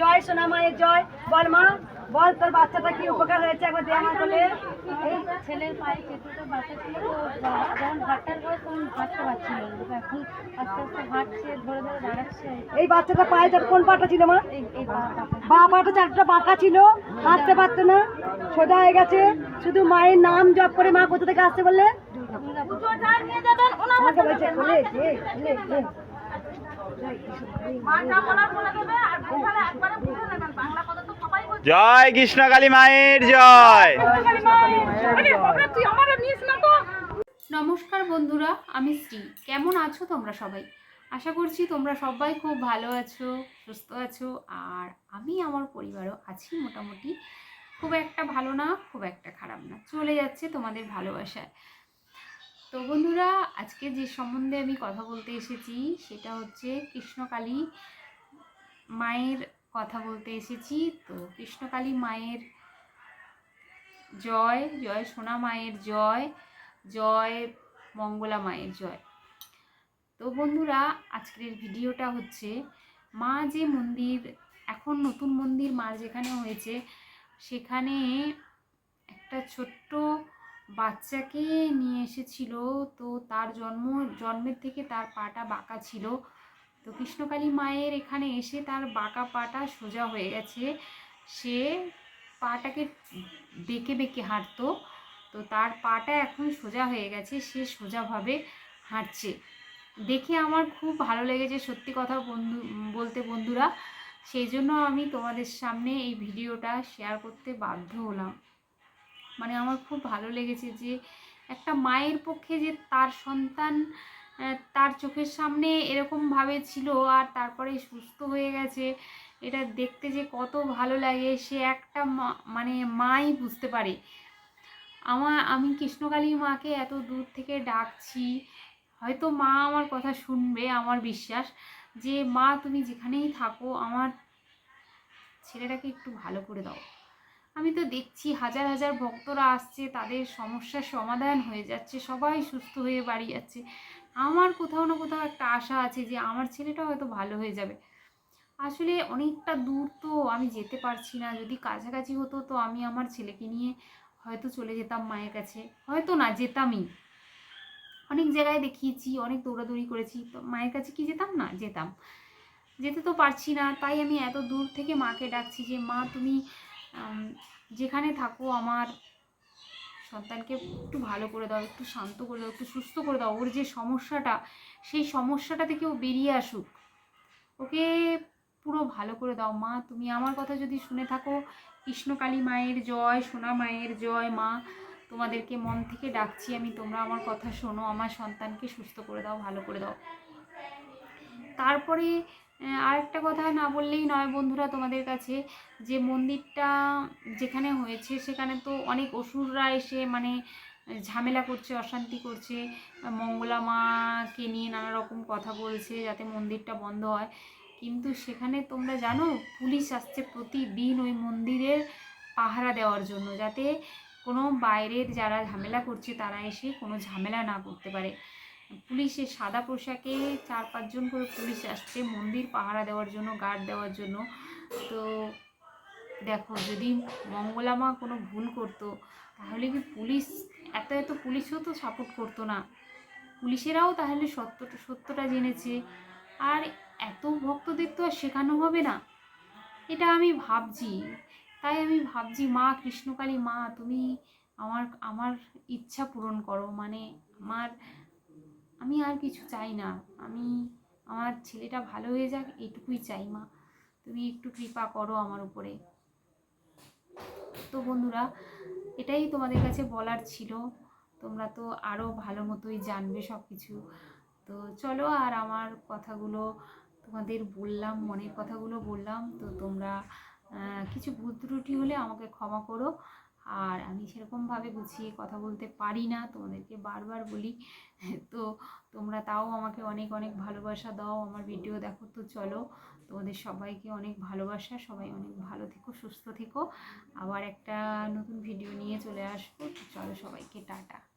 জয় সোনা মায়ের জয়। বল মা বল তোর বাচ্চাটা কি উপকার হয়েছে? একবার দেয়া আমার বলে এই ছেলের পায়ে বাচ্চা ছিল তো যখন হাঁটার বয়স তখন হাঁটতে পারছিল এখন আস্তে আস্তে হাঁটছে ধরে ধরে দাঁড়াচ্ছে। এই বাচ্চাটা পায়ে তোর কোন পাটা ছিল মা? বা পাটা চারটা বাঁকা ছিল হাঁটতে পারতো না। সোজা হয়ে গেছে। শুধু মায়ের নাম জপ করে মা কোথা থেকে আসতে বললে? জয় কৃষ্ণকালী মায়ের জয়। নমস্কার বন্ধুরা, আমি শ্রী। কেমন আছো তোমরা সবাই? আশা করছি তোমরা সবাই খুব ভালো আছো, সুস্থ আছো। আর আমি, আমার পরিবারও আছি মোটামুটি। খুব একটা ভালো না, খুব একটা খারাপ না। চলে যাচ্ছে তোমাদের ভালোবাসায়। তো বন্ধুরা, আজকে যে সম্বন্ধে আমি কথা বলতে এসেছি, সেটা হচ্ছে কৃষ্ণকালী মায়ের কথা বলতে এসেছি। তো কৃষ্ণকালী মায়ের জয় জয় সোনা মায়ের জয় জয় মঙ্গলা মায়ের জয়। তো বন্ধুরা, আজকের ভিডিওটা হচ্ছে মা যে মন্দির, এখন নতুন মন্দির মা যেখানে হয়েছে, সেখানে একটা ছোট্ট বাচ্চাকে নিয়ে এসেছিল, তো তার জন্ম, জন্মের থেকে তার পাটা বাঁকা ছিল। তো কৃষ্ণকালী মায়ের এখানে এসে তার বাঁকা পাটা সোজা হয়ে গেছে। সে পাটাকে বেঁকে বেঁকে হাঁটতো। তো তার পাটা এখন সোজা হয়ে গেছে, সে সোজাভাবে হাঁটছে। দেখে আমার খুব ভালো লেগেছে সত্যি কথা বন্ধু, বলতে বন্ধুরা। সেই জন্য আমি তোমাদের সামনে এই ভিডিওটা শেয়ার করতে বাধ্য হলাম। মানে আমার খুব ভালো লেগেছে যে একটা মায়ের পক্ষে যে তার সন্তান তার চোখের সামনে এরকমভাবে ছিল আর তারপরে সুস্থ হয়ে গেছে, এটা দেখতে যে কত ভালো লাগে, সে একটা মানে মাই বুঝতে পারে। আমার আমি কৃষ্ণকালী মাকে এত দূর থেকে ডাকছি, হয়তো মা আমার কথা শুনবে, আমার বিশ্বাস যে মা তুমি যেখানেই থাকো, আমার ছেলেটাকে একটু ভালো করে দাও। আমি তো দেখছি হাজার হাজার ভক্তরা আসছে, তাদের সমস্যার সমাধান হয়ে যাচ্ছে, সবাই সুস্থ হয়ে বাড়ি যাচ্ছে। আমার কোথাও না কোথাও একটা আশা আছে যে আমার ছেলেটা হয়তো ভালো হয়ে যাবে। আসলে অনেকটা দূর তো আমি যেতে পারছি না। যদি কাছাকাছি হতো তো আমি আমার ছেলেকে নিয়ে হয়তো চলে যেতাম মায়ের কাছে। হয়তো না, যেতামই। অনেক জায়গায় দেখিয়েছি, অনেক দৌড়াদৌড়ি করেছি। তো মায়ের কাছে কি যেতাম? না, যেতাম। যেতে তো পারছি না। তাই আমি এত দূর থেকে মাকে ডাকছি যে, মা, তুমি যেখানে থাকো, আমার সন্তানকে একটু ভালো করে দাও, একটু শান্ত করে দাও, একটু সুস্থ করে দাও। ওর যে সমস্যাটা, সেই সমস্যাটা থেকে ও বেরিয়ে আসুক, ওকে পুরো ভালো করে দাও। মা, তুমি আমার কথা যদি শুনে থাকো, কৃষ্ণকালী মায়ের জয়, সোনা মায়ের জয়, মা, তোমাদেরকে মন থেকে ডাকছি আমি, তোমরা আমার কথা শোনো, আমার সন্তানকে সুস্থ করে দাও, ভালো করে দাও। তারপরে আহ, আরেকটা কথা না বললেই নয় বন্ধুরা তোমাদের কাছে যে মন্দিরটা যেখানে হয়েছে সেখানে তো অনেক অসুররা এসে মানে ঝামেলা করছে অশান্তি করছে। মঙ্গলা মাকে নিয়ে নানা রকম কথা বলছে যাতে মন্দিরটা বন্ধ হয়। কিন্তু সেখানে তোমরা জানো পুলিশ আসছে প্রতিদিন ওই মন্দিরের পাহারা দেওয়ার জন্য যাতে কোনো বাইরের যারা ঝামেলা করছে তারা এসে কোনো ঝামেলা না করতে পারে। পুলিশের সাদা পোশাকে চার পাঁচজন করে পুলিশ আসছে, মন্দির পাহারা দেওয়ার জন্য, গার্ড দেওয়ার জন্য। তো দেখো, যদি মঙ্গলা মা কোনো ভুল করতো, তাহলে কি পুলিশ এত এত পুলিশও তো সাপোর্ট করতো না। পুলিশেরাও তাহলে সত্যটা সত্যটা জেনেছে। আর এত ভক্তদের তো আর শেখানো হবে না। এটা আমি ভাবছি। তাই আমি ভাবছি, মা কৃষ্ণকালী, মা, তুমি আমার আমার ইচ্ছা পূরণ করো। মানে আমার আমি আর কিছু চাই না। আমি, আমার ছেলেটা ভালো হয়ে যাক এটুকুই চাই মা। তুমি একটু কৃপা করো আমার উপরে। তো বন্ধুরা, এটাই তোমাদের কাছে বলার ছিল। তোমরা তো আরও ভালো মতোই জানবে সব কিছু তো চলো আর আমার কথাগুলো তোমাদের বললাম, মনের কথাগুলো বললাম। তো তোমরা কিছু ভুল ত্রুটি হলে আমাকে ক্ষমা করো। আর আমি সেরকমভাবে গুছিয়ে কথা বলতে পারি না, তোমাদেরকে বারবার বলি। তো তোমরা তাও আমাকে অনেক অনেক ভালোবাসা দাও, আমার ভিডিও দেখো তো চলো। তোমাদের সবাইকে অনেক ভালোবাসা, সবাই অনেক ভালো থেকো, সুস্থ থেকো। আবার একটা নতুন ভিডিও নিয়ে চলে আসব চলো সবাইকে টাটা।